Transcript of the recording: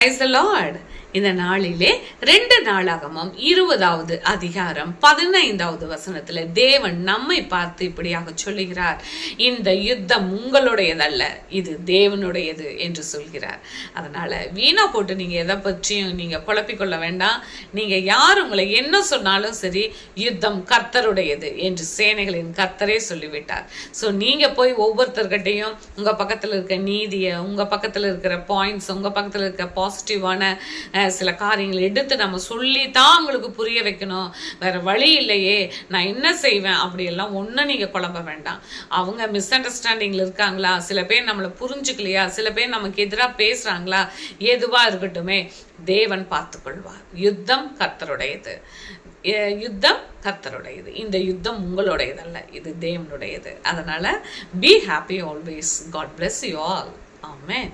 Praise the Lord. இந்த நாளிலே ரெண்டு நாளாகமும் இருபதாவது அதிகாரம் பதினைந்தாவது வசனத்துல தேவன் நம்மை பார்த்து இப்படியாக சொல்லுகிறார். இந்த யுத்தம் உங்களுடையதல்ல இது தேவனுடையது என்று சொல்கிறார். அதனால வீணா போட்டு நீங்க எதை பற்றியும் நீங்க குழப்பிக்கொள்ள வேண்டாம். நீங்க யார் உங்களை என்ன சொன்னாலும் சரி யுத்தம் கர்த்தருடையது என்று சேனைகளின் கர்த்தரே சொல்லிவிட்டார். ஸோ நீங்க போய் ஒவ்வொருத்தர்கிட்டையும் உங்க பக்கத்துல இருக்க நீதியை உங்க பக்கத்துல இருக்கிற பாயிண்ட்ஸ் உங்க பக்கத்துல இருக்க பாசிட்டிவான சில காரியங்களை எடுத்து நம்ம சொல்லி தான் அவங்களுக்கு புரிய வைக்கணும். வேற வழி இல்லையே. நான் என்ன செய்வேன்? அப்படியெல்லாம் ஒன்றும் நீங்கள் குழம்ப வேண்டாம். அவங்க மிஸ் அண்டர்ஸ்டாண்டிங்கில் இருக்காங்களா? சில பேர் நம்மளை புரிஞ்சுக்கலையா? சில பேர் நமக்கு எதிராக பேசுகிறாங்களா எதுவாக இருக்கட்டுமே. தேவன் பார்த்துக்கொள்வார். யுத்தம் கர்த்தருடையது. யுத்தம் கர்த்தருடையது. இந்த யுத்தம் உங்களுடையதல்ல. இது தேவனுடையது. அதனால் be happy always God bless you all amen